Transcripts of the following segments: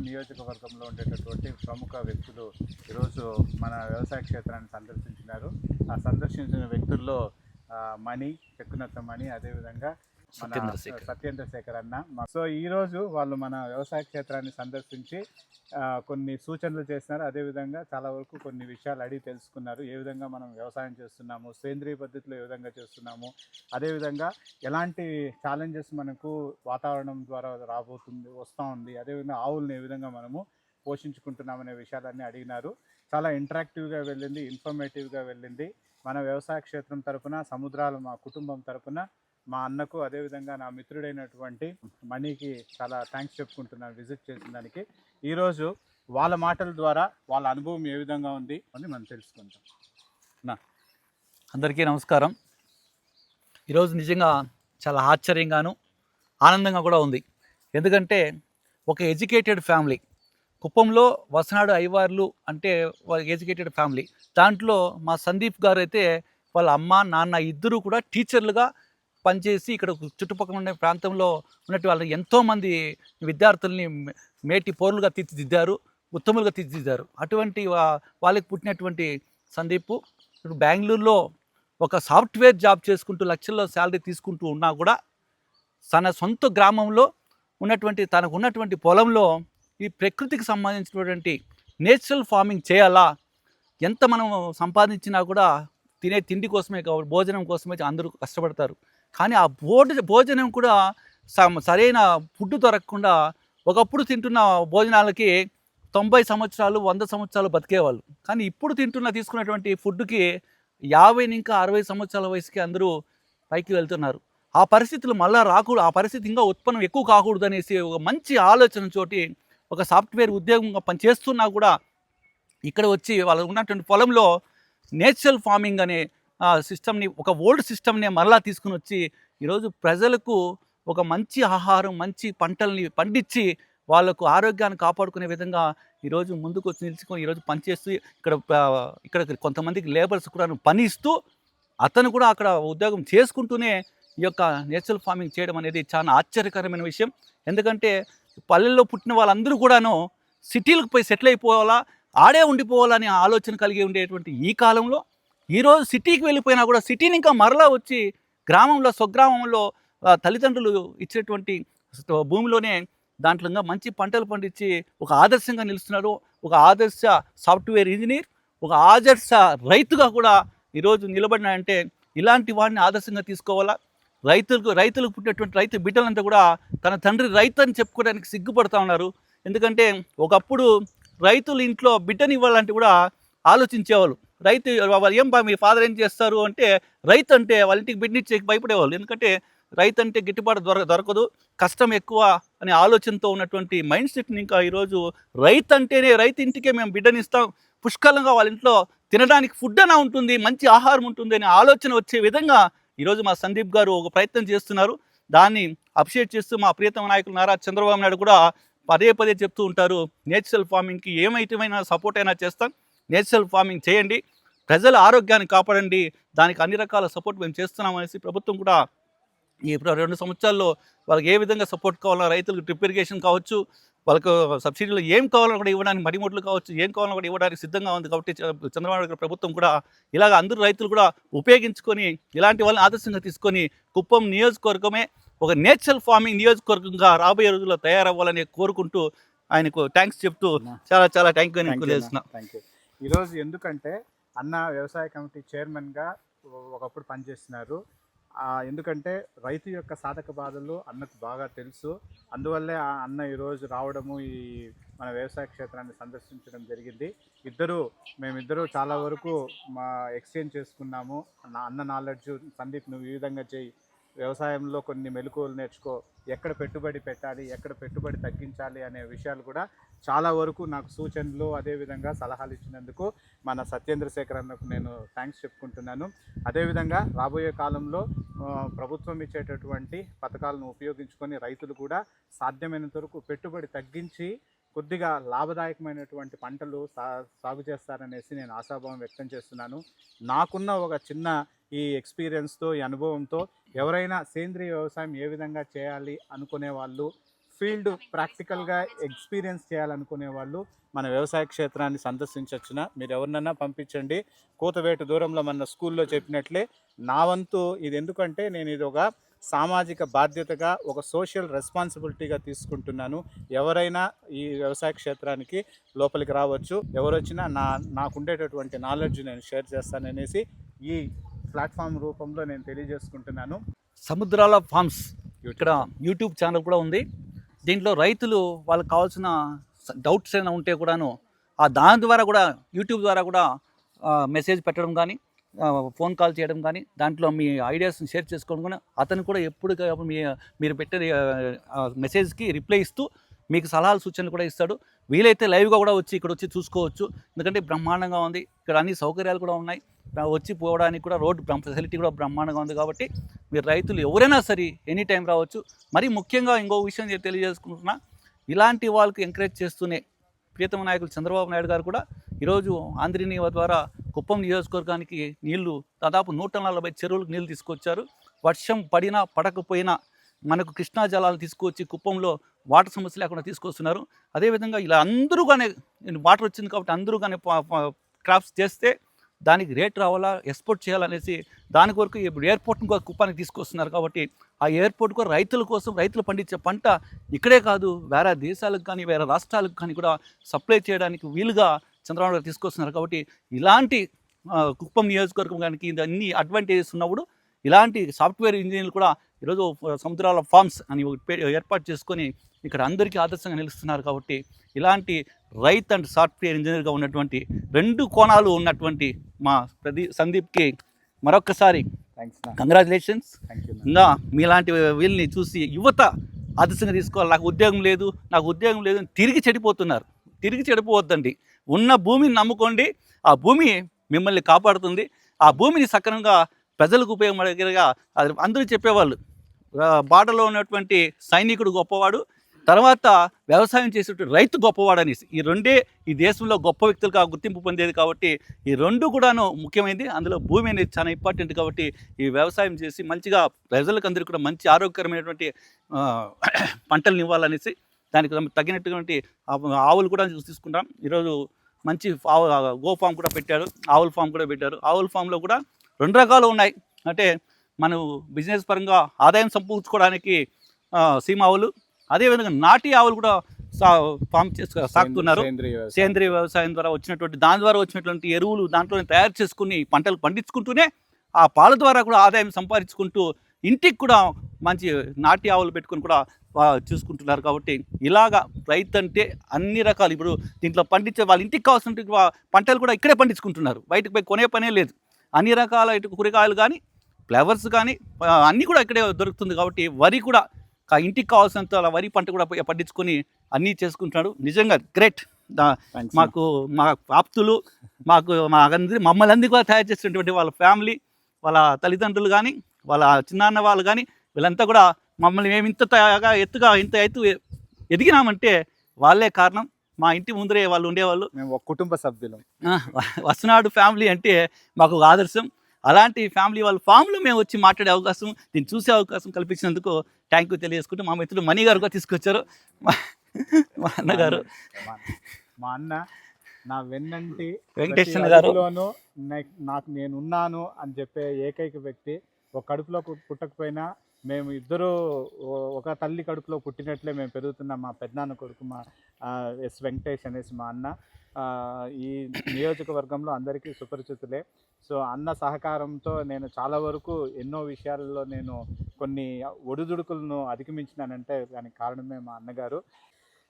కుప్పం నియోజకవర్గంలో ఉండేటటువంటి ప్రముఖ వ్యక్తులు ఈరోజు మన వ్యవసాయ క్షేత్రాన్ని సందర్శించినారు. ఆ సందర్శించిన వ్యక్తుల్లో మణి చెక్కునత్త మణి అదేవిధంగా సత్యేంద్ర శేఖర్. అన్న. సో ఈ రోజు వాళ్ళు మన వ్యవసాయ క్షేత్రాన్ని సందర్శించి కొన్ని సూచనలు చేసినారు. అదేవిధంగా చాలా వరకు కొన్ని విషయాలు అడిగి తెలుసుకున్నారు. ఏ విధంగా మనం వ్యవసాయం చేస్తున్నాము సేంద్రియ పద్ధతిలో ఏ విధంగా చేస్తున్నాము అదేవిధంగా ఎలాంటి ఛాలెంజెస్ మనకు వాతావరణం ద్వారా రాబోతుంది వస్తూ ఉంది అదేవిధంగా ఆవులను ఏ విధంగా మనము పోషించుకుంటున్నామనే విషయాలన్నీ అడిగినారు. చాలా ఇంటరాక్టివ్గా వెళ్ళింది ఇన్ఫర్మేటివ్గా వెళ్ళింది. మన వ్యవసాయ క్షేత్రం తరపున సముద్రాల మా కుటుంబం తరపున మా అన్నకు అదేవిధంగా నా మిత్రుడైనటువంటి మణికి చాలా థ్యాంక్స్ చెప్పుకుంటున్నాను విజిట్ చేసిన దానికి. ఈరోజు వాళ్ళ మాటల ద్వారా వాళ్ళ అనుభవం ఏ విధంగా ఉంది అని మనం తెలుసుకుంటాం నా. అందరికీ నమస్కారం. ఈరోజు నిజంగా చాలా ఆశ్చర్యంగాను ఆనందంగా కూడా ఉంది. ఎందుకంటే ఒక ఎడ్యుకేటెడ్ ఫ్యామిలీ కుప్పంలో వసనాడు ఐవార్లు అంటే వాళ్ళ ఎడ్యుకేటెడ్ ఫ్యామిలీ. దాంట్లో మా సందీప్ గారు అయితే వాళ్ళ అమ్మ నాన్న ఇద్దరు కూడా టీచర్లుగా పనిచేసి ఇక్కడ చుట్టుపక్కల ఉండే ప్రాంతంలో ఉన్నట్టు వాళ్ళు ఎంతోమంది విద్యార్థుల్ని మేటి పౌరులుగా తీర్చిదిద్దారు ఉత్తములుగా తీర్చిదిద్దారు. అటువంటి వాళ్ళకి పుట్టినటువంటి సందీప్ ఇప్పుడు బెంగళూరులో ఒక సాఫ్ట్వేర్ జాబ్ చేసుకుంటూ లక్షల్లో శాలరీ తీసుకుంటూ ఉన్నా కూడా తన సొంత గ్రామంలో ఉన్నటువంటి తనకు ఉన్నటువంటి పొలంలో ఈ ప్రకృతికి సంబంధించినటువంటి నేచురల్ ఫార్మింగ్ చేయాలా? ఎంత మనం సంపాదించినా కూడా తినే తిండి కోసమే కావాలి భోజనం కోసమే అందరూ కష్టపడతారు. కానీ ఆ భోజ భోజనం కూడా స సరైన ఫుడ్ దొరకకుండా ఒకప్పుడు తింటున్న భోజనాలకి తొంభై సంవత్సరాలు వంద సంవత్సరాలు బతికేవాళ్ళు. కానీ ఇప్పుడు తింటున్న తీసుకున్నటువంటి ఫుడ్కి యాభై ఇంకా అరవై సంవత్సరాల వయసుకి అందరూ పైకి వెళ్తున్నారు. ఆ పరిస్థితులు మళ్ళీ రాకూడదు ఆ పరిస్థితి ఇంకా ఉత్పన్నం ఎక్కువ కాకూడదు అనేసి ఒక మంచి ఆలోచన చోటి ఒక సాఫ్ట్వేర్ ఉద్యోగంగా పనిచేస్తున్నా కూడా ఇక్కడ వచ్చి వాళ్ళు ఉన్నటువంటి పొలంలో నేచురల్ ఫార్మింగ్ అనే సిస్టమ్ని ఒక ఓల్డ్ సిస్టమ్ని మరలా తీసుకుని వచ్చి ఈరోజు ప్రజలకు ఒక మంచి ఆహారం మంచి పంటల్ని పండించి వాళ్ళకు ఆరోగ్యాన్ని కాపాడుకునే విధంగా ఈరోజు ముందుకు వచ్చి నిలుచుకొని ఈరోజు పనిచేస్తూ ఇక్కడ ఇక్కడ కొంతమందికి లేబర్స్ కూడా పని ఇస్తూ అతను కూడా అక్కడ ఉద్యోగం చేసుకుంటూనే ఈ యొక్క నేచురల్ ఫార్మింగ్ చేయడం అనేది చాలా ఆశ్చర్యకరమైన విషయం. ఎందుకంటే పల్లెల్లో పుట్టిన వాళ్ళందరూ కూడాను సిటీలకు పోయి సెటిల్ అయిపోవాలా ఆడే ఉండిపోవాలని ఆలోచన కలిగి ఉండేటువంటి ఈ కాలంలో ఈరోజు సిటీకి వెళ్ళిపోయినా కూడా సిటీని ఇంకా మరలా వచ్చి గ్రామంలో స్వగ్రామంలో తల్లిదండ్రులు ఇచ్చినటువంటి భూమిలోనే దాంట్లో మంచి పంటలు పండించి ఒక ఆదర్శంగా నిలుస్తున్నారు. ఒక ఆదర్శ సాఫ్ట్వేర్ ఇంజనీర్ ఒక ఆదర్శ రైతుగా కూడా ఈరోజు నిలబడినాయంటే ఇలాంటి వాడిని ఆదర్శంగా తీసుకోవాలా? రైతులకు రైతులకు పుట్టినటువంటి రైతు బిడ్డలంతా కూడా తన తండ్రి రైతు అని చెప్పుకోవడానికి సిగ్గుపడతా ఉన్నారు. ఎందుకంటే ఒకప్పుడు రైతులు ఇంట్లో బిడ్డని ఇవ్వాలంటే కూడా ఆలోచించేవాళ్ళు. రైతు వాళ్ళు ఏం బా మీ ఫాదర్ ఏం చేస్తారు అంటే రైతు అంటే వాళ్ళ ఇంటికి బిడ్నిచ్చేకి భయపడేవాళ్ళు. ఎందుకంటే రైతు అంటే గిట్టుబాటు దొర దొరకదు కష్టం ఎక్కువ అనే ఆలోచనతో ఉన్నటువంటి మైండ్ సెట్ని ఇంకా ఈరోజు రైతు అంటేనే రైతు ఇంటికే మేము బిడ్డనిస్తాం పుష్కలంగా వాళ్ళ ఇంట్లో తినడానికి ఫుడ్ అనా ఉంటుంది మంచి ఆహారం ఉంటుంది అనే ఆలోచన వచ్చే విధంగా ఈరోజు మా సందీప్ గారు ఒక ప్రయత్నం చేస్తున్నారు. దాన్ని అప్రిషియేట్ చేస్తూ మా ప్రియతమ నాయకులు నారా చంద్రబాబు నాయుడు కూడా పదే పదే చెప్తూ ఉంటారు నేచురల్ ఫార్మింగ్కి ఏమైతేమైనా సపోర్ట్ అయినా చేస్తాం. నేచురల్ ఫార్మింగ్ చేయండి ప్రజల ఆరోగ్యాన్ని కాపాడండి దానికి అన్ని రకాల సపోర్ట్ మేము చేస్తున్నాం అనేసి ప్రభుత్వం కూడా ఈ రెండు సంవత్సరాల్లో వాళ్ళకి ఏ విధంగా సపోర్ట్ కావాలో రైతులకు డ్రిప్ ఇరిగేషన్ కావచ్చు వాళ్ళకు సబ్సిడీలు ఏం కావాలో కూడా ఇవ్వడానికి మడిమొట్లు కావచ్చు ఏం కావాలో కూడా ఇవ్వడానికి సిద్ధంగా ఉంది కాబట్టి చంద్రబాబు గారి ప్రభుత్వం కూడా ఇలాగ అందరూ రైతులు కూడా ఉపయోగించుకొని ఇలాంటి వాళ్ళని ఆదర్శంగా తీసుకొని కుప్పం నియోజకవర్గమే ఒక నేచురల్ ఫార్మింగ్ నియోజకవర్గంగా రాబోయే రోజుల్లో తయారవ్వాలని కోరుకుంటూ ఆయనకు థ్యాంక్స్ చెప్తూ చాలా చాలా థ్యాంక్ యూ తెలిసిన థ్యాంక్ యూ ఈరోజు ఎందుకంటే అన్న వ్యవసాయ కమిటీ చైర్మన్గా ఒకప్పుడు పనిచేస్తున్నారు. ఎందుకంటే రైతు యొక్క సాధక బాధలు అన్నకు బాగా తెలుసు. అందువల్లే ఆ అన్న ఈరోజు రావడము ఈ మన వ్యవసాయ క్షేత్రాన్ని సందర్శించడం జరిగింది. ఇద్దరు మేమిద్దరూ చాలా వరకు మా ఎక్స్చేంజ్ చేసుకున్నాము. నా అన్న నాలెడ్జ్ సందీప్ నువ్వు ఈ విధంగా చేయి వ్యవసాయంలో కొన్ని మెలకువలు నేర్చుకో ఎక్కడ పెట్టుబడి పెట్టాలి ఎక్కడ పెట్టుబడి తగ్గించాలి అనే విషయాలు కూడా చాలా వరకు నాకు సూచనలు అదేవిధంగా సలహాలు ఇచ్చినందుకు మన సత్యేంద్ర శేఖర్ అన్నకు నేను థ్యాంక్స్ చెప్పుకుంటున్నాను. అదేవిధంగా రాబోయే కాలంలో ప్రభుత్వం ఇచ్చేటటువంటి పథకాలను ఉపయోగించుకొని రైతులు కూడా సాధ్యమైనంత వరకు పెట్టుబడి తగ్గించి కొద్దిగా లాభదాయకమైనటువంటి పంటలు సా సాగు చేస్తారనేసి నేను ఆశాభావం వ్యక్తం చేస్తున్నాను. నాకున్న ఒక చిన్న ఈ ఎక్స్పీరియన్స్తో ఈ అనుభవంతో ఎవరైనా సేంద్రియ వ్యవసాయం ఏ విధంగా చేయాలి అనుకునే వాళ్ళు ఫీల్డ్ ప్రాక్టికల్గా ఎక్స్పీరియన్స్ చేయాలనుకునే వాళ్ళు మన వ్యవసాయ క్షేత్రాన్ని సందర్శించవచ్చున మీరు ఎవరినన్నా పంపించండి. కూతవేటు దూరంలో మన స్కూల్లో చెప్పినట్లే నా వంతు ఇది ఎందుకంటే నేను ఇది ఒక సామాజిక బాధ్యతగా ఒక సోషల్ రెస్పాన్సిబిలిటీగా తీసుకుంటున్నాను. ఎవరైనా ఈ వ్యవసాయ క్షేత్రానికి లోపలికి రావచ్చు. ఎవరు వచ్చినా నా నాకు ఉండేటటువంటి నాలెడ్జ్ నేను షేర్ చేస్తాననేసి ఈ ప్లాట్ఫామ్ రూపంలో నేను తెలియజేసుకుంటున్నాను. సముద్రాల ఫార్మ్స్ ఇక్కడ యూట్యూబ్ ఛానల్ కూడా ఉంది. దీంట్లో రైతులు వాళ్ళకి కావాల్సిన డౌట్స్ ఏమైనా ఉంటే కూడాను ఆ దాని ద్వారా కూడా యూట్యూబ్ ద్వారా కూడా మెసేజ్ పెట్టడం కానీ ఫోన్ కాల్ చేయడం కానీ దాంట్లో మీ ఐడియాస్ని షేర్ చేసుకోవడం కానీ అతను కూడా ఎప్పుడు మీ మీరు పెట్టే మెసేజ్కి రిప్లై ఇస్తూ మీకు సలహాలు సూచనలు కూడా ఇస్తాడు. వీలైతే లైవ్గా కూడా వచ్చి ఇక్కడ వచ్చి చూసుకోవచ్చు. ఎందుకంటే బ్రహ్మాండంగా ఉంది. ఇక్కడ అన్ని సౌకర్యాలు కూడా ఉన్నాయి. వచ్చి పోవడానికి కూడా రోడ్ ఫెసిలిటీ కూడా బ్రహ్మాండంగా ఉంది కాబట్టి మీరు రైతులు ఎవరైనా సరే ఎనీ టైం రావచ్చు. మరి ముఖ్యంగా ఇంకో విషయం తెలియజేసుకుంటున్నా ఇలాంటి వాళ్ళకి ఎంకరేజ్ చేస్తూనే ప్రీతమ నాయకులు చంద్రబాబు నాయుడు గారు కూడా ఈరోజు ఆంధ్రనీవ ద్వారా కుప్పం నియోజకవర్గానికి నీళ్ళు దాదాపు నూట నలభై చెరువులకు నీళ్ళు తీసుకొచ్చారు. వర్షం పడినా పడకపోయినా మనకు కృష్ణా జలాలు తీసుకొచ్చి కుప్పంలో వాటర్ సమస్య లేకుండా తీసుకొస్తున్నారు. అదేవిధంగా ఇలా అందరూ కానీ వాటర్ వచ్చింది కాబట్టి అందరూ కానీ క్రాప్స్ చేస్తే దానికి రేట్ రావాలా ఎక్స్పోర్ట్ చేయాలనేసి దాని కొరకు ఇప్పుడు ఎయిర్పోర్ట్ని కూడా కుప్పానికి తీసుకొస్తున్నారు కాబట్టి ఆ ఎయిర్పోర్ట్ కూడా రైతుల కోసం రైతులు పండించే పంట ఇక్కడే కాదు వేరే దేశాలకు కానీ వేరే రాష్ట్రాలకు కానీ కూడా సప్లై చేయడానికి వీలుగా చంద్రబాబు గారు తీసుకొస్తున్నారు కాబట్టి ఇలాంటి కుప్పం నియోజకవర్గానికి అన్ని అడ్వాంటేజెస్ ఉన్నప్పుడు ఇలాంటి సాఫ్ట్వేర్ ఇంజనీర్లు కూడా ఈరోజు సముద్రాల ఫార్మ్స్ అని ఏర్పాటు చేసుకొని ఇక్కడ అందరికీ ఆదర్శంగా నిలుస్తున్నారు కాబట్టి ఇలాంటి రైత్ అండ్ సాఫ్ట్వేర్ ఇంజనీర్గా ఉన్నటువంటి రెండు కోణాలు ఉన్నటువంటి మా ప్రదీప్ సందీప్కి నా కంగ్రాచులేషన్స్ ఇంకా మీలాంటి వీళ్ళని చూసి యువత ఆదర్శంగా తీసుకోవాలి. నాకు ఉద్యోగం లేదు నాకు ఉద్యోగం లేదు తిరిగి చెడిపోతున్నారు. తిరిగి చెడిపోవద్దండి. ఉన్న భూమిని నమ్ముకోండి. ఆ భూమి మిమ్మల్ని కాపాడుతుంది. ఆ భూమిని సక్రమంగా ప్రజలకు ఉపయోగపడేగా అది అందరూ చెప్పేవాళ్ళు. బాటలో ఉన్నటువంటి సైనికుడు గొప్పవాడు. తర్వాత వ్యవసాయం చేసేటువంటి రైతు గొప్పవాడు అనేసి ఈ రెండే ఈ దేశంలో గొప్ప వ్యక్తులుగా గుర్తింపు పొందేది కాబట్టి ఈ రెండు కూడాను ముఖ్యమైనది. అందులో భూమి అనేది చాలా ఇంపార్టెంట్ కాబట్టి ఈ వ్యవసాయం చేసి మంచిగా ప్రజలకు అందరికీ కూడా మంచి ఆరోగ్యకరమైనటువంటి ఆ, పంటలను ఇవ్వాలనేసి దానికి తగినటువంటి ఆవులు కూడా తీసుకుంటాం. ఈరోజు మంచి గో ఫామ్ కూడా పెట్టారు ఆవుల ఫామ్ కూడా పెట్టారు. ఆవుల ఫామ్లో కూడా రెండు రకాలు ఉన్నాయి. అంటే మనం బిజినెస్ పరంగా ఆదాయం సంపాదించుకోవడానికి ఆ, సీమ ఆవులు అదేవిధంగా నాటి ఆవులు కూడా సా ఫామ్ చేసు సాగుతున్నారు. సేంద్రియ వ్యవసాయం ద్వారా వచ్చినటువంటి దాని ద్వారా వచ్చినటువంటి ఎరువులు దాంట్లోనే తయారు చేసుకుని పంటలు పండించుకుంటూనే ఆ పాల ద్వారా కూడా ఆదాయం సంపాదించుకుంటూ ఇంటికి కూడా మంచి నాటి ఆవులు పెట్టుకుని కూడా చూసుకుంటున్నారు కాబట్టి ఇలాగా రైతు అంటే అన్ని రకాలు. ఇప్పుడు దీంట్లో పండించే వాళ్ళ ఇంటికి కావాల్సిన పంటలు కూడా ఇక్కడే పండించుకుంటున్నారు. బయటకు పోయి కొనే పనే లేదు. అన్ని రకాల ఇటు కూరగాయలు కానీ ఫ్లవర్స్ కానీ అన్నీ కూడా ఇక్కడే దొరుకుతుంది కాబట్టి వరి కూడా ఇంటికి కావాల్సినంత వరి పంట కూడా పండించుకొని అన్నీ చేసుకుంటున్నాడు. నిజంగా గ్రేట్. మాకు మా ఆప్తులు మాకు మా అందరి మమ్మల్ని అందరి కూడా తయారు చేసినటువంటి వాళ్ళ ఫ్యామిలీ వాళ్ళ తల్లిదండ్రులు కానీ వాళ్ళ చిన్నాన్న వాళ్ళు కానీ వీళ్ళంతా కూడా మమ్మల్ని మేము ఇంత ఎత్తుగా ఇంత ఎత్తు ఎదిగినామంటే వాళ్ళే కారణం. మా ఇంటి ముందరే వాళ్ళు ఉండేవాళ్ళు. మేము ఒక కుటుంబ సభ్యులు. వసనాడు ఫ్యామిలీ అంటే మాకు ఒక ఆదర్శం. అలాంటి ఫ్యామిలీ వాళ్ళ ఫామ్లో మేము వచ్చి మాట్లాడే అవకాశం దీన్ని చూసే అవకాశం కల్పించినందుకు థ్యాంక్ యూ తెలియజేసుకుంటూ మా మిత్రులు మణి గారు కూడా తీసుకొచ్చారు. మా అన్నగారు మా- అన్న నా వెన్నంటి వెంకటేశ్వర గారు. నాకు నేను ఉన్నాను అని చెప్పే ఏకైక వ్యక్తి ఒక కడుపులో పుట్టకపోయినా మేము ఇద్దరు ఒక తల్లి కడుపులో పుట్టినట్లే మేము పెరుగుతున్నాం. మా పెద్దనాన్న కొడుకు మా ఎస్ వెంకటేష్ అనేసి మా అన్న. ఈ నియోజకవర్గంలో అందరికీ సుపరిచితులే. సో అన్న సహకారంతో నేను చాలా వరకు ఎన్నో విషయాల్లో నేను కొన్ని ఒడిదుడుకులను అధిగమించినానంటే దానికి కారణమే మా అన్నగారు.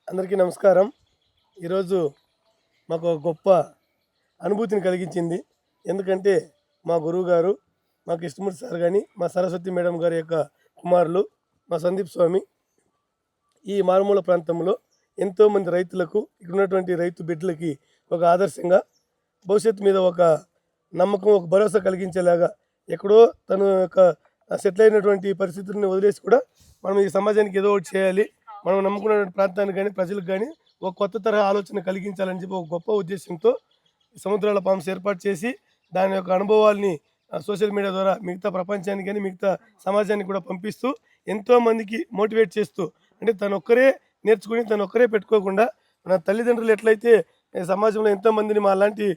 అందరికీ నమస్కారం. ఈరోజు మాకు గొప్ప అనుభూతిని కలిగించింది. ఎందుకంటే మా గురువు గారు మా కృష్ణమూర్తి సార్ కానీ మా సరస్వతి మేడం గారి యొక్క కుమారులు మా సందీప్ స్వామి. ఈ మారుమూల ప్రాంతంలో ఎంతోమంది రైతులకు ఇక్కడ ఉన్నటువంటి రైతు బిడ్డలకి ఒక ఆదర్శంగా భవిష్యత్తు మీద ఒక నమ్మకం ఒక భరోసా కలిగించేలాగా ఎక్కడో తన యొక్క సెటిల్ అయినటువంటి పరిస్థితులను వదిలేసి కూడా మనం ఈ సమాజానికి ఏదో ఒకటి చేయాలి. మనం నమ్ముకున్న ప్రాంతానికి కానీ ప్రజలకు కానీ ఒక కొత్త తరహా ఆలోచన కలిగించాలని చెప్పి ఒక గొప్ప ఉద్దేశంతో సముద్రాల పాంప్స్ ఏర్పాటు చేసి దాని యొక్క అనుభవాల్ని సోషల్ మీడియా ద్వారా మిగతా ప్రపంచానికి కానీ మిగతా సమాజానికి కూడా పంపిస్తూ ఎంతో మందికి మోటివేట్ చేస్తూ అంటే తను ఒక్కరే నేర్చుకుని తను ఒక్కరే పెట్టుకోకుండా మన తల్లిదండ్రులు ఎట్లయితే సమాజంలో ఎంతో మందిని మా లాంటి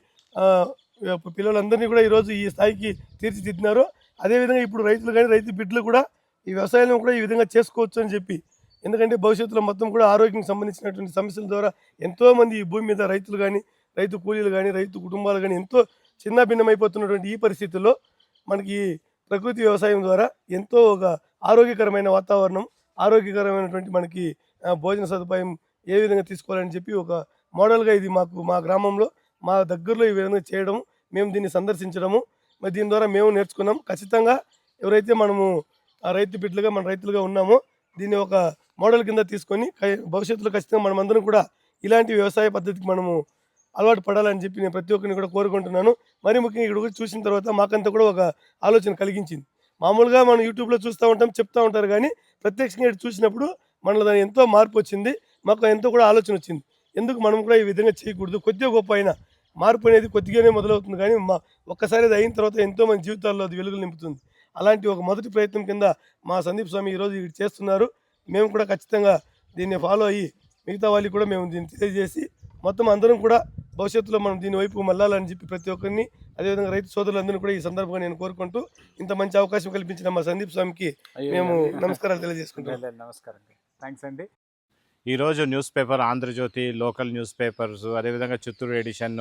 పిల్లలందరినీ కూడా ఈరోజు ఈ స్థాయికి తీర్చిదిద్దినారో అదేవిధంగా ఇప్పుడు రైతులు కానీ రైతు బిడ్డలు కూడా ఈ వ్యవసాయం కూడా ఈ విధంగా చేసుకోవచ్చు అని చెప్పి ఎందుకంటే భవిష్యత్తులో మొత్తం కూడా ఆరోగ్యం సంబంధించినటువంటి సమస్యల ద్వారా ఎంతోమంది ఈ భూమి మీద రైతులు కానీ రైతు కూలీలు కానీ రైతు కుటుంబాలు కానీ ఎంతో చిన్న భిన్నమైపోతున్నటువంటి ఈ పరిస్థితుల్లో మనకి ప్రకృతి వ్యవసాయం ద్వారా ఎంతో ఒక ఆరోగ్యకరమైన వాతావరణం ఆరోగ్యకరమైనటువంటి మనకి భోజన సదుపాయం ఏ విధంగా తీసుకోవాలని చెప్పి ఒక మోడల్గా ఇది మాకు మా గ్రామంలో మా దగ్గరలో ఈ విధంగా చేయడం మేము దీన్ని సందర్శించడము మరి దీని ద్వారా మేము నేర్చుకున్నాం. ఖచ్చితంగా ఎవరైతే మనము రైతు బిడ్డలుగా మన రైతులుగా ఉన్నామో దీన్ని ఒక మోడల్ కింద తీసుకొని భవిష్యత్తులో ఖచ్చితంగా మనమందరం కూడా ఇలాంటి వ్యవసాయ పద్ధతికి మనము అలవాటు పడాలని చెప్పి నేను ప్రతి ఒక్కరిని కూడా కోరుకుంటున్నాను. మరి ముఖ్యంగా ఇక్కడ కూడా చూసిన తర్వాత మాకంతా కూడా ఒక ఆలోచన కలిగించింది. మామూలుగా మనం యూట్యూబ్లో చూస్తూ ఉంటాం చెప్తా ఉంటారు కానీ ప్రత్యక్షంగా ఇక్కడ చూసినప్పుడు మనలో దాని ఎంతో మార్పు వచ్చింది. మాకు ఎంతో కూడా ఆలోచన వచ్చింది. ఎందుకు మనం కూడా ఈ విధంగా చేయకూడదు? కొద్దిగా గొప్ప అయినా మార్పు అనేది కొద్దిగానే మొదలవుతుంది కానీ మా ఒక్కసారి అది అయిన తర్వాత ఎంతో మంది జీవితాల్లో అది వెలుగులు నింపుతుంది. అలాంటి ఒక మొదటి ప్రయత్నం కింద మా సందీప్ స్వామి ఈరోజు ఇది చేస్తున్నారు. మేము కూడా ఖచ్చితంగా దీన్ని ఫాలో అయ్యి మిగతా వాళ్ళకి కూడా మేము దీన్ని తెలియజేసి మొత్తం అందరం కూడా భవిష్యత్తులో మనం దీని వైపు మళ్ళాలని చెప్పి ప్రతి ఒక్కరిని అదేవిధంగా రైతు సోదరులందరినీ కూడా ఈ సందర్భంగా నేను కోరుకుంటూ ఇంత మంచి అవకాశం కల్పించిన మా సందీప్ స్వామికి మేము నమస్కారాలు తెలియజేసుకుంటాం లేదు, నమస్కారం. థ్యాంక్స్ అండి. ఈరోజు news paper Andhrajyothy local news papers అదేవిధంగా చిత్తూరు ఎడిషన్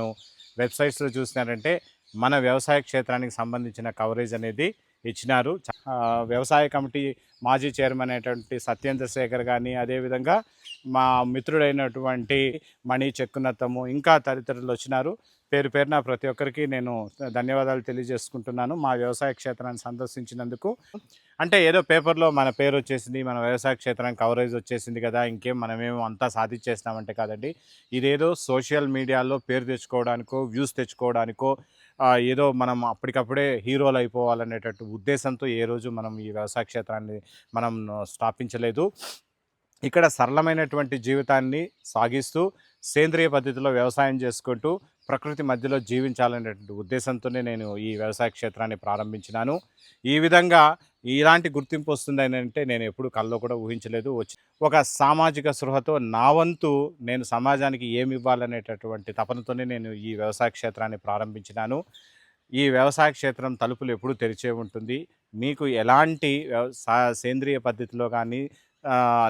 వెబ్సైట్స్లో చూసినారంటే మన వ్యవసాయ క్షేత్రానికి సంబంధించిన కవరేజ్ అనేది ఇచ్చినారు. వ్యవసాయ కమిటీ మాజీ చైర్మన్ అయినటువంటి సత్యేంద్ర శేఖర్ కానీ అదేవిధంగా మా మిత్రుడైనటువంటి మణి చెక్కునత్తము ఇంకా తదితరులు వచ్చినారు. పేరు పేరున ప్రతి ఒక్కరికి నేను ధన్యవాదాలు తెలియజేసుకుంటున్నాను. మా వ్యవసాయ క్షేత్రాన్ని సందర్శించినందుకు. అంటే ఏదో పేపర్లో మన పేరు వచ్చేసింది మన వ్యవసాయ క్షేత్రానికి కవరేజ్ వచ్చేసింది కదా ఇంకేం మనమేమో అంతా సాధించేస్తామంటే కాదండి. ఇదేదో సోషల్ మీడియాలో పేరు తెచ్చుకోవడానికో వ్యూస్ తెచ్చుకోవడానికో ఏదో మనం అప్పటికప్పుడే హీరోలు అయిపోవాలనేటట్టు ఉద్దేశంతో ఏ రోజు మనం ఈ వ్యవసాయ క్షేత్రాన్ని మనం స్థాపించలేదు. ఇక్కడ సరళమైనటువంటి జీవితాన్ని సాగిస్తూ సేంద్రియ పద్ధతిలో వ్యవసాయం చేసుకుంటూ ప్రకృతి మధ్యలో జీవించాలనేటువంటి ఉద్దేశంతోనే నేను ఈ వ్యవసాయ క్షేత్రాన్ని ప్రారంభించినాను. ఈ విధంగా ఇలాంటి గుర్తింపు వస్తుందని అంటే నేను ఎప్పుడు కల్లో కూడా ఊహించలేదు. వచ్చి ఒక సామాజిక స్పృహతో నా వంతు నేను సమాజానికి ఏమి ఇవ్వాలనేటటువంటి తపనతోనే నేను ఈ వ్యవసాయ క్షేత్రాన్ని ప్రారంభించినాను. ఈ వ్యవసాయ క్షేత్రం తలుపులు ఎప్పుడూ తెరిచే ఉంటుంది. మీకు ఎలాంటి సేంద్రియ పద్ధతిలో కానీ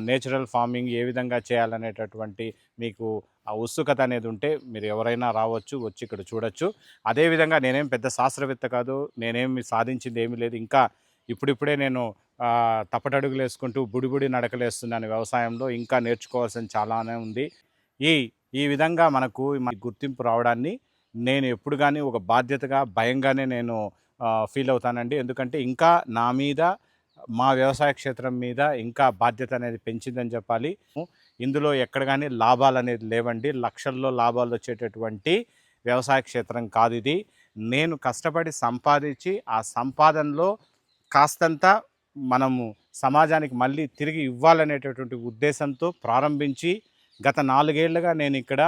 నేచురల్ ఫార్మింగ్ ఏ విధంగా చేయాలనేటటువంటి మీకు ఆ ఉత్సుకత అనేది ఉంటే మీరు ఎవరైనా రావచ్చు వచ్చి ఇక్కడ చూడొచ్చు. అదేవిధంగా నేనేం పెద్ద శాస్త్రవేత్త కాదు నేనేమి సాధించింది ఏమీ లేదు. ఇంకా ఇప్పుడిప్పుడే నేను తప్పటడుగులు వేసుకుంటూ బుడిబుడి నడకలేస్తున్నాను వ్యవసాయంలో. ఇంకా నేర్చుకోవాల్సిన చాలానే ఉంది. ఈ ఈ విధంగా మనకు గుర్తింపు రావడాన్ని నేను ఎప్పుడు కానీ ఒక బాధ్యతగా భయంగానే నేను ఫీల్ అవుతానండి. ఎందుకంటే ఇంకా నా మీద మా వ్యవసాయ క్షేత్రం మీద ఇంకా బాధ్యత అనేది పెంచిందని చెప్పాలి. ఇందులో ఎక్కడ కానీ లాభాలు అనేది లేవండి. లక్షల్లో లాభాలు వచ్చేటటువంటి వ్యవసాయ క్షేత్రం కాదు ఇది. నేను కష్టపడి సంపాదించి ఆ సంపాదనలో కాస్తంత మనము సమాజానికి మళ్ళీ తిరిగి ఇవ్వాలనేటటువంటి ఉద్దేశంతో ప్రారంభించి గత నాలుగేళ్ళుగా నేను ఇక్కడ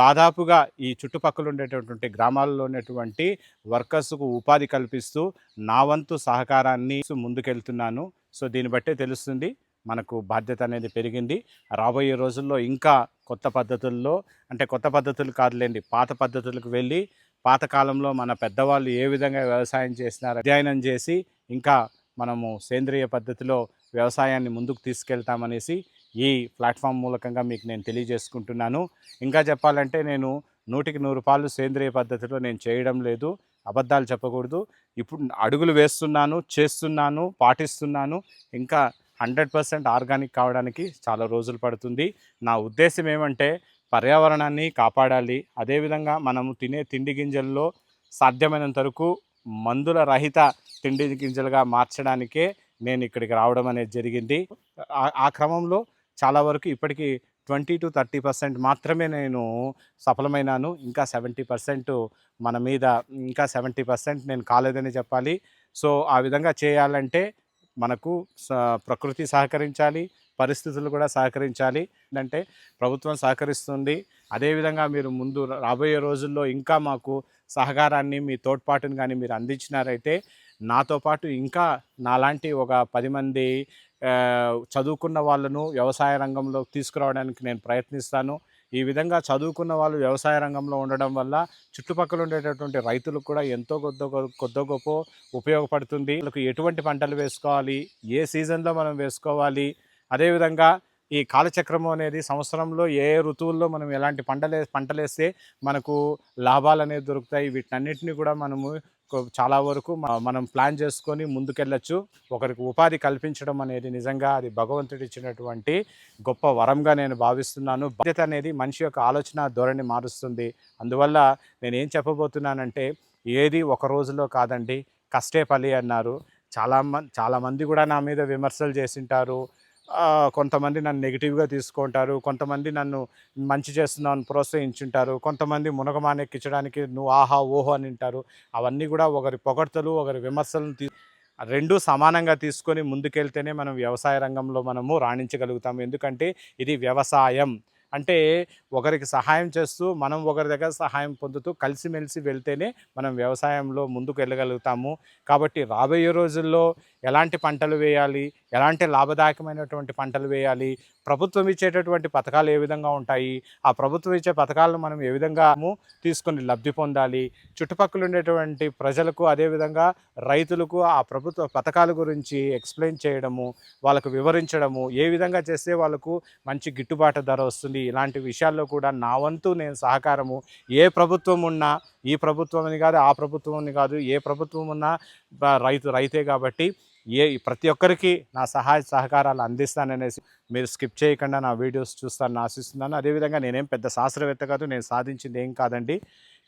దాదాపుగా ఈ చుట్టుపక్కల ఉండేటటువంటి గ్రామాల్లో ఉన్నటువంటి వర్కర్స్కు ఉపాధి కల్పిస్తూ నా వంతు సహకారాన్ని ముందుకెళ్తున్నాను. సో దీన్ని బట్టే తెలుస్తుంది మనకు బాధ్యత అనేది పెరిగింది. రాబోయే రోజుల్లో ఇంకా కొత్త పద్ధతుల్లో అంటే కొత్త పద్ధతులు కాదులేండి పాత పద్ధతులకు వెళ్ళి పాతకాలంలో మన పెద్దవాళ్ళు ఏ విధంగా వ్యవసాయం చేసినారు అధ్యయనం చేసి ఇంకా మనము సేంద్రియ పద్ధతిలో వ్యవసాయాన్ని ముందుకు తీసుకెళ్తామనేసి ఈ ప్లాట్ఫామ్ మూలకంగా మీకు నేను తెలియజేసుకుంటున్నాను. ఇంకా చెప్పాలంటే నేను నూటికి నూరు పాలు సేంద్రియ పద్ధతిలో నేను చేయడం లేదు అబద్ధాలు చెప్పకూడదు. ఇప్పుడు అడుగులు వేస్తున్నాను చేస్తున్నాను పాటిస్తున్నాను. ఇంకా హండ్రెడ్ పర్సెంట్ ఆర్గానిక్ కావడానికి చాలా రోజులు పడుతుంది. నా ఉద్దేశం ఏమంటే పర్యావరణాన్ని కాపాడాలి. అదేవిధంగా మనము తినే తిండి గింజల్లో సాధ్యమైనంత వరకు మందుల రహిత తిండి గింజలుగా మార్చడానికే నేను ఇక్కడికి రావడం అనేది జరిగింది. ఆ- ఆ క్రమంలో చాలా వరకు ఇప్పటికీ ట్వంటీ టు థర్టీ పర్సెంట్ మాత్రమే నేను సఫలమైనాను. ఇంకా సెవెంటీ పర్సెంట్ మన మీద ఇంకా సెవెంటీ పర్సెంట్ నేను కాలేదని చెప్పాలి. సో ఆ విధంగా చేయాలంటే మనకు స- ప్రకృతి సహకరించాలి పరిస్థితులు కూడా సహకరించాలి. అంటే ప్రభుత్వం సహకరిస్తుంది. అదేవిధంగా మీరు ముందు రాబోయే రోజుల్లో ఇంకా మాకు సహకారాన్ని మీ తోడ్పాటుని కానీ మీరు అందించినారైతే నాతో పాటు ఇంకా నాలాంటి ఒక పది మంది చదువుకున్న వాళ్ళను వ్యవసాయ రంగంలోకి తీసుకురావడానికి నేను ప్రయత్నిస్తాను. ఈ విధంగా చదువుకున్న వాళ్ళు వ్యవసాయ రంగంలో ఉండడం వల్ల చుట్టుపక్కల ఉండేటటువంటి రైతులకు కూడా ఎంతో కొద్ద కొద్ద గొప్ప ఉపయోగపడుతుంది. వాళ్ళకు ఎటువంటి పంటలు వేసుకోవాలి ఏ సీజన్లో మనం వేసుకోవాలి అదేవిధంగా ఈ కాలచక్రము అనేది సంవత్సరంలో ఏ ఋతువుల్లో మనం ఎలాంటి పంటలే పంటలేస్తే మనకు లాభాలు అనేది దొరుకుతాయి. వీటన్నిటిని కూడా మనము చాలా వరకు మనం ప్లాన్ చేసుకొని ముందుకెళ్ళచ్చు. ఒకరికి ఉపాధి కల్పించడం అనేది నిజంగా అది భగవంతుడు ఇచ్చినటువంటి గొప్ప వరంగా నేను భావిస్తున్నాను. బాధ్యత అనేది మనిషి యొక్క ఆలోచన ధోరణి మారుస్తుంది. అందువల్ల నేను ఏం చెప్పబోతున్నానంటే ఏది ఒక రోజులో కాదండి కష్టే పలి అన్నారు. చాలా మంది చాలామంది కూడా నా మీద విమర్శలు చేసింటారు. కొంతమంది నన్ను నెగిటివ్గా తీసుకుంటారు కొంతమంది నన్ను మంచి చేస్తున్నాను ప్రోత్సహించుంటారు కొంతమంది మునగమానెక్కించడానికి నువ్వు ఆహా ఓహో అని వింటారు అవన్నీ కూడా ఒకరి పొగడ్తలు ఒకరి విమర్శలను తీ రెండు సమానంగా తీసుకొని ముందుకెళ్తేనే మనం వ్యవసాయ రంగంలో మనము రాణించగలుగుతాము. ఎందుకంటే ఇది వ్యవసాయం. అంటే ఒకరికి సహాయం చేస్తూ మనం ఒకరి దగ్గర సహాయం పొందుతూ కలిసిమెలిసి వెళ్తేనే మనం వ్యవసాయంలో ముందుకు వెళ్ళగలుగుతాము. కాబట్టి రాబోయే రోజుల్లో ఎలాంటి పంటలు వేయాలి? ఎలాంటి లాభదాయకమైనటువంటి పంటలు వేయాలి? ప్రభుత్వం ఇచ్చేటటువంటి పథకాలు ఏ విధంగా ఉంటాయి? ఆ ప్రభుత్వం ఇచ్చే పథకాలను మనం ఏ విధంగా తీసుకొని లబ్ధి పొందాలి? చుట్టుపక్కల ఉండేటువంటి ప్రజలకు అదేవిధంగా రైతులకు ఆ ప్రభుత్వ పథకాల గురించి ఎక్స్ప్లెయిన్ చేయడము వాళ్ళకు వివరించడము ఏ విధంగా చేస్తే వాళ్ళకు మంచి గిట్టుబాటు ధర వస్తుంది? ఇలాంటి విషయాల్లో కూడా నా వంతు నేను సహకారము. ఏ ప్రభుత్వం ఉన్నా ఈ ప్రభుత్వం అని కాదు ఆ ప్రభుత్వం అని కాదు ఏ ప్రభుత్వం ఉన్నా రైతు రైతే కాబట్టి ఏ ప్రతి ఒక్కరికి నా సహాయ సహకారాలు అందిస్తాననేసి మీరు స్కిప్ చేయకుండా నా వీడియోస్ చూస్తారని ఆశిస్తున్నాను. అదేవిధంగా నేనేం పెద్ద శాస్త్రవేత్త కాదు నేను సాధించింది ఏం కాదండి.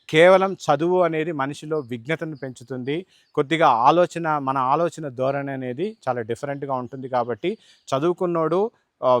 కేవలం చదువు అనేది మనిషిలో విజ్ఞతను పెంచుతుంది. కొద్దిగా ఆలోచన మన ఆలోచన ధోరణి అనేది చాలా డిఫరెంట్గా ఉంటుంది కాబట్టి చదువుకున్నోడు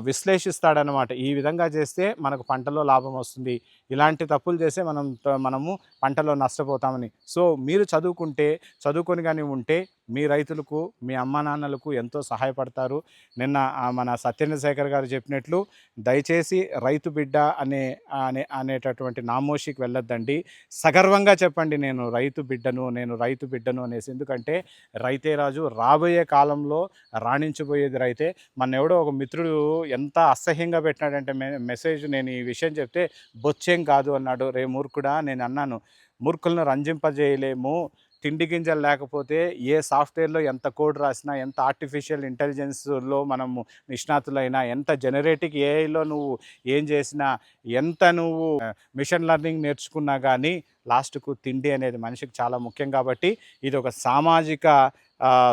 విశ్లేషిస్తాడనమాట ఈ విధంగా చేస్తే మనకు పంటలో లాభం వస్తుంది. ఇలాంటి తప్పులు చేస్తే మనం మనము పంటలో నష్టపోతామని. సో మీరు చదువుకుంటే చదువుకొని కానీ ఉంటే మీ రైతులకు మీ అమ్మా నాన్నలకు ఎంతో సహాయపడతారు. నిన్న మన సత్యేంద్రశేఖర్ గారు చెప్పినట్లు దయచేసి రైతు బిడ్డ అనే అనే అనేటటువంటి నామోషికి వెళ్ళొద్దండి. సగర్వంగా చెప్పండి నేను రైతు బిడ్డను నేను రైతు బిడ్డను అనేసి. ఎందుకంటే రైతే రాజు రాబోయే కాలంలో రాణించబోయేది రైతే. మన ఎవడో ఒక మిత్రుడు ఎంత అసహ్యంగా పెట్టినాడంటే మె- మెసేజ్ నేను ఈ విషయం చెప్తే బొచ్చేం కాదు అన్నాడు. రే మూర్ఖుడా నేను అన్నాను. మూర్ఖులను రంజింపజేయలేము. తిండి గింజలు లేకపోతే ఏ సాఫ్ట్వేర్లో ఎంత కోడ్ రాసినా ఎంత ఆర్టిఫిషియల్ ఇంటెలిజెన్స్లో మనము నిష్ణాతులైనా ఎంత జనరేటిక్ ఏఐలో నువ్వు ఏం చేసినా ఎంత నువ్వు మిషన్ లెర్నింగ్ నేర్చుకున్నా కానీ లాస్ట్కు తిండి అనేది మనిషికి చాలా ముఖ్యం కాబట్టి ఇది ఒక సామాజిక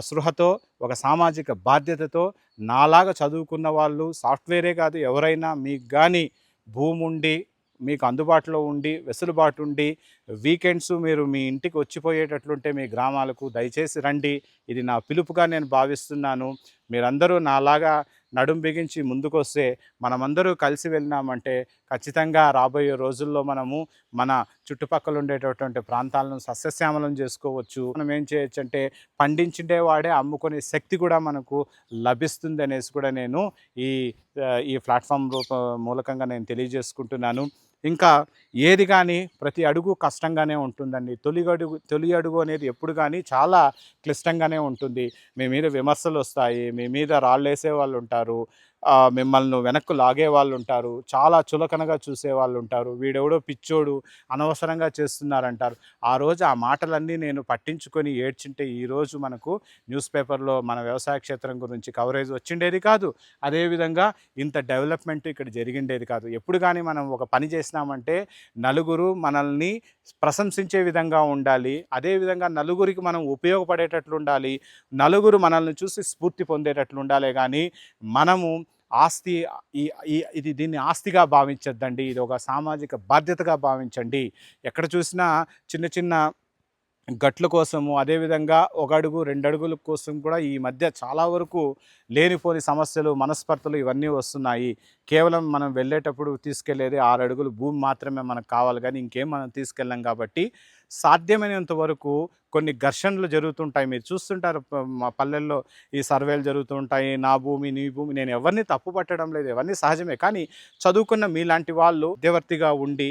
సృహతో స్పృహతో ఒక సామాజిక బాధ్యతతో నాలాగా చదువుకున్న వాళ్ళు సాఫ్ట్వేరే కాదు ఎవరైనా మీకు కానీ భూముండి మీకు అందుబాటులో ఉండి వెసులుబాటు ఉండి వీకెండ్స్ మీరు మీ ఇంటికి వచ్చిపోయేటట్లుంటే మీ గ్రామాలకు దయచేసి రండి. ఇది నా పిలుపుగా నేను భావిస్తున్నాను. మీరందరూ నాలాగా నడుం బిగించి ముందుకొస్తే మనమందరూ కలిసి వెళ్ళినామంటే ఖచ్చితంగా రాబోయే రోజుల్లో మనము మన చుట్టుపక్కల ఉండేటటువంటి ప్రాంతాలను సస్యశ్యామలం చేసుకోవచ్చు. మనం ఏం చేయొచ్చు అంటే పండించుండే వాడే అమ్ముకునే శక్తి కూడా మనకు లభిస్తుంది అనేసి కూడా నేను ఈ ఈ ప్లాట్ఫామ్ రూప మూలకంగా నేను తెలియజేసుకుంటున్నాను. ఇంకా ఏది కానీ ప్రతి అడుగు కష్టంగానే ఉంటుందండి. తొలి అడుగు తొలి అడుగు అనేది ఎప్పుడు కానీ చాలా క్లిష్టంగానే ఉంటుంది. మీ మీద విమర్శలు వస్తాయి. మీ మీద రాళ్ళేసే వాళ్ళు ఉంటారు. మిమ్మల్ని వెనక్కు లాగే వాళ్ళు ఉంటారు చాలా చులకనగా చూసే వాళ్ళు ఉంటారు వీడెవడో పిచ్చోడు అనవసరంగా చేస్తున్నారంటారు. ఆ రోజు ఆ మాటలన్నీ నేను పట్టించుకొని ఏడ్చింటే ఈరోజు మనకు న్యూస్ పేపర్లో మన వ్యవసాయ క్షేత్రం గురించి కవరేజ్ వచ్చిండేది కాదు. అదేవిధంగా ఇంత డెవలప్మెంట్ ఇక్కడ జరిగిండేది కాదు. ఎప్పుడు కానీ మనం ఒక పని చేసినామంటే నలుగురు మనల్ని ప్రశంసించే విధంగా ఉండాలి. అదేవిధంగా నలుగురికి మనం ఉపయోగపడేటట్లు ఉండాలి నలుగురు మనల్ని చూసి స్ఫూర్తి పొందేటట్లు ఉండాలి కానీ మనము ఆస్తి ఈ ఇది దీన్ని ఆస్తిగా భావించద్దండి. ఇది ఒక సామాజిక బాధ్యతగా భావించండి. ఎక్కడ చూసినా చిన్న చిన్న గట్ల కోసము అదేవిధంగా ఒక అడుగు రెండు అడుగుల కోసం కూడా ఈ మధ్య చాలా వరకు లేనిపోని సమస్యలు మనస్పర్ధలు ఇవన్నీ వస్తున్నాయి. కేవలం మనం వెళ్ళేటప్పుడు తీసుకెళ్ళేది ఆరు అడుగులు భూమి మాత్రమే మనకు కావాలి కానీ ఇంకేం మనం తీసుకెళ్ళాం కాబట్టి సాధ్యమైనంత వరకు కొన్ని ఘర్షణలు జరుగుతుంటాయి. మీరు చూస్తుంటారు మా పల్లెల్లో ఈ సర్వేలు జరుగుతుంటాయి. నా భూమి నీ భూమి. నేను ఎవరిని తప్పు పట్టడం లేదు. ఎవరిని సహజమే. కానీ చదువుకున్న మీలాంటి వాళ్ళు మధ్యవర్తిగా ఉండి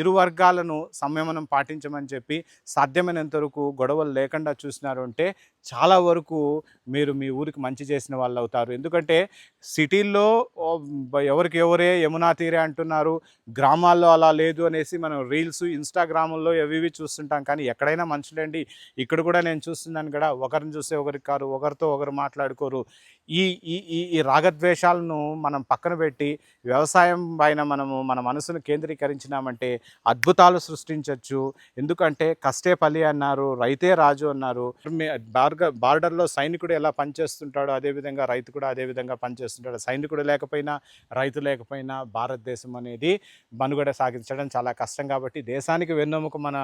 ఇరు వర్గాలను సంయమనం పాటించమని చెప్పి సాధ్యమైనంత వరకు గొడవలు లేకుండా చూసినారు అంటే చాలా వరకు మీరు మీ ఊరికి మంచి చేసిన వాళ్ళు అవుతారు. ఎందుకంటే సిటీల్లో ఎవరికి ఎవరే యమునా తీరే అంటున్నారు. గ్రామాల్లో అలా లేదు అనేసి మనం రీల్స్ ఇన్స్టాగ్రాముల్లో అవి ఇవి చూస్తుంటాం. కానీ ఎక్కడైనా మనుషులండి ఇక్కడ కూడా నేను చూస్తున్నాను కదా ఒకరిని చూస్తే ఒకరికి కారు ఒకరితో ఒకరు మాట్లాడుకోరు. ఈ ఈ ఈ ఈ రాగద్వేషాలను మనం పక్కన పెట్టి వ్యవసాయం పైన మనము మన మనసును కేంద్రీకరించినామంటే అద్భుతాలు సృష్టించవచ్చు ఎందుకంటే కష్టే పల్లి అన్నారు రైతే రాజు అన్నారు. బార్గ బార్డర్లో సైనికుడు ఎలా పనిచేస్తుంటాడో అదేవిధంగా రైతు కూడా అదే విధంగా పనిచేస్తుంటాడు. సైనికుడు లేకపోయినా రైతు లేకపోయినా భారతదేశం అనేది మనుగడ సాగించడం చాలా కష్టం కాబట్టి దేశానికి వెన్నెముక మన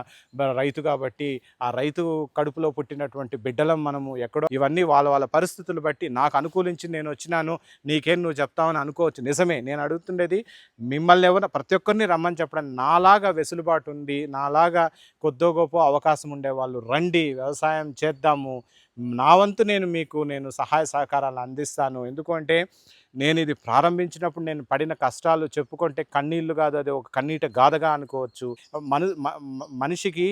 రైతు కాబట్టి ఆ రైతు కడుపులో పుట్టినటువంటి బిడ్డలం మనము ఎక్కడో. ఇవన్నీ వాళ్ళ వాళ్ళ పరిస్థితులు బట్టి నాకు అనుకూలించి నేను వచ్చినాను నీకేం నువ్వు చెప్తావని అనుకోవచ్చు. నిజమే నేను అడుగుతుండేది మిమ్మల్ని ఎవరు ప్రతి ఒక్కరిని రమ్మని చెప్పడం నాలాగా వెసులుబాటు ఉంది నాలాగా కొద్దో గొప్ప అవకాశం ఉండే వాళ్ళు రండి వ్యవసాయం చేద్దాము. నా వంతు నేను మీకు నేను సహాయ సహకారాలు అందిస్తాను. ఎందుకంటే నేను ఇది ప్రారంభించినప్పుడు నేను పడిన కష్టాలు చెప్పుకుంటే కన్నీళ్ళు కాదు అది ఒక కన్నీట గాథగా అనుకోవచ్చు. మను మనిషికి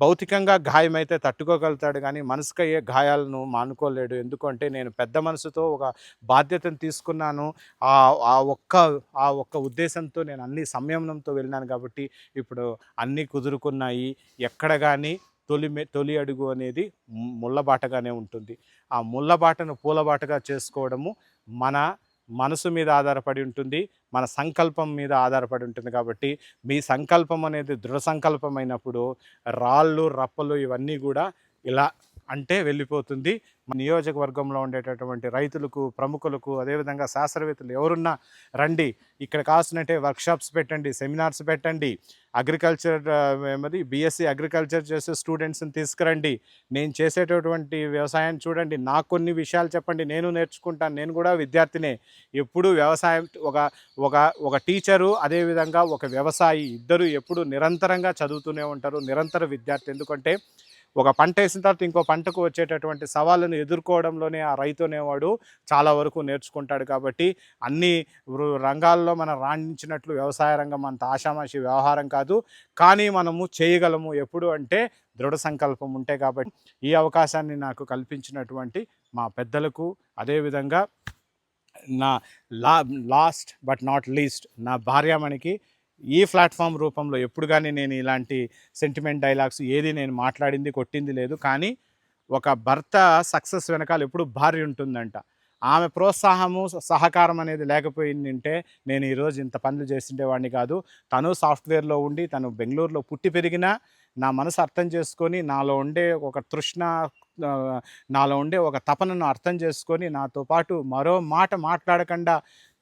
భౌతికంగా గాయమైతే తట్టుకోగలుగుతాడు కానీ మనసుకు అయ్యే గాయాలను మానుకోలేడు. ఎందుకంటే నేను పెద్ద మనసుతో ఒక బాధ్యతను తీసుకున్నాను. ఆ ఆ ఒక్క ఆ ఒక్క ఉద్దేశంతో నేను అన్ని సంయమనంతో వెళ్ళినాను కాబట్టి ఇప్పుడు అన్నీ కుదురుకున్నాయి. ఎక్కడ కానీ తొలి తొలి అడుగు అనేది ముళ్ళబాటగానే ఉంటుంది. ఆ ముళ్ళబాటను పూలబాటగా చేసుకోవడము మన మనసు మీద ఆధారపడి ఉంటుంది మన సంకల్పం మీద ఆధారపడి ఉంటుంది కాబట్టి మీ సంకల్పం అనేది దృఢ సంకల్పం అయినప్పుడు రాళ్ళు రప్పలు ఇవన్నీ కూడా ఇలా అంటే వెళ్ళిపోతుంది. మన నియోజకవర్గంలో ఉండేటటువంటి రైతులకు ప్రముఖులకు అదేవిధంగా శాస్త్రవేత్తలు ఎవరున్నా రండి. ఇక్కడ కావాల్సినట్టే వర్క్షాప్స్ పెట్టండి సెమినార్స్ పెట్టండి. అగ్రికల్చర్ మరి బీఎస్సీ అగ్రికల్చర్ చేసే స్టూడెంట్స్ని తీసుకురండి. నేను చేసేటటువంటి వ్యవసాయాన్ని చూడండి. నాకు కొన్ని విషయాలు చెప్పండి. నేను నేర్చుకుంటాను. నేను కూడా విద్యార్థినే. ఎప్పుడు వ్యవసాయం ఒక ఒక ఒక టీచరు అదేవిధంగా ఒక వ్యవసాయి. ఇద్దరు ఎప్పుడు నిరంతరంగా చదువుతూనే ఉంటారు. నిరంతర విద్యార్థి. ఎందుకంటే ఒక పంట వేసిన తర్వాత ఇంకో పంటకు వచ్చేటటువంటి సవాళ్ళను ఎదుర్కోవడంలోనే ఆ రైతు అనేవాడు చాలా వరకు నేర్చుకుంటాడు కాబట్టి అన్ని రంగాల్లో మనం రాణించినట్లు వ్యవసాయ రంగం అంత ఆషామాషి వ్యవహారం కాదు. కానీ మనము చేయగలము ఎప్పుడు అంటే దృఢ సంకల్పం ఉంటే కాబట్టి ఈ అవకాశాన్ని నాకు కల్పించినటువంటి మా పెద్దలకు అదేవిధంగా నా లా లాస్ట్ బట్ నాట్ లీస్ట్ నా భార్యామణికి ఈ ప్లాట్ఫామ్ రూపంలో ఎప్పుడు కానీ నేను ఇలాంటి సెంటిమెంట్ డైలాగ్స్ ఏది నేను మాట్లాడింది కొట్టింది లేదు. కానీ ఒక భర్త సక్సెస్ వెనకాల ఎప్పుడు భార్య ఉంటుందంట. ఆమె ప్రోత్సాహము సహకారం అనేది లేకపోయిందంటే నేను ఈరోజు ఇంత పనులు చేసిండేవాడిని కాదు. తను సాఫ్ట్వేర్లో ఉండి తను బెంగళూరులో పుట్టి పెరిగినా నా మనసు అర్థం చేసుకొని నాలో ఉండే ఒక తృష్ణ నాలో ఉండే ఒక తపనను అర్థం చేసుకొని నాతో పాటు మరో మాట మాట్లాడకుండా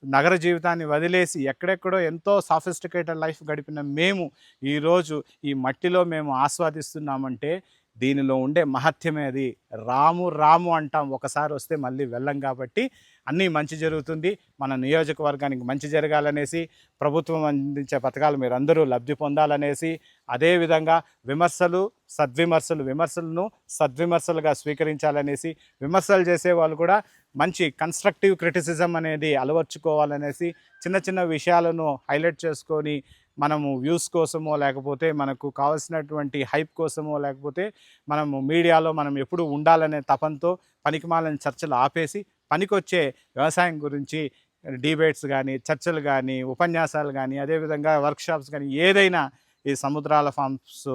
నగర జీవితాన్ని వదిలేసి ఎక్కడెక్కడో ఎంతో సాఫిస్టికేటెడ్ లైఫ్ గడిపిన మేము ఈరోజు ఈ మట్టిలో మేము ఆస్వాదిస్తున్నామంటే దీనిలో ఉండే మహత్యమే అది. రాము రాము అంటాం. ఒకసారి వస్తే మళ్ళీ వెళ్ళం కాబట్టి అన్నీ మంచి జరుగుతుంది. మన నియోజకవర్గానికి మంచి జరగాలనేసి ప్రభుత్వం అందించే పథకాలు మీరు అందరూ లబ్ధి పొందాలనేసి అదేవిధంగా విమర్శలు సద్విమర్శలు విమర్శలను సద్విమర్శలుగా స్వీకరించాలనేసి విమర్శలు చేసే వాళ్ళు కూడా మంచి కన్స్ట్రక్టివ్ క్రిటిసిజం అనేది అలవర్చుకోవాలనేసి చిన్న చిన్న విషయాలను హైలైట్ చేసుకొని మనము వ్యూస్ కోసమో లేకపోతే మనకు కావాల్సినటువంటి హైప్ కోసమో లేకపోతే మనము మీడియాలో మనం ఎప్పుడు ఉండాలనే తపంతో పనికిమాలని చర్చలు ఆపేసి పనికొచ్చే వ్యవసాయం గురించి డిబేట్స్ కానీ చర్చలు కానీ ఉపన్యాసాలు కానీ అదేవిధంగా వర్క్షాప్స్ కానీ ఏదైనా ఈ సముద్రాల ఫార్మ్స్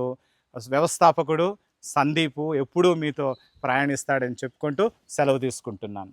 వ్యవస్థాపకుడు సందీపు ఎప్పుడూ మీతో ప్రయాణిస్తాడని చెప్పుకుంటూ సెలవు తీసుకుంటున్నాను.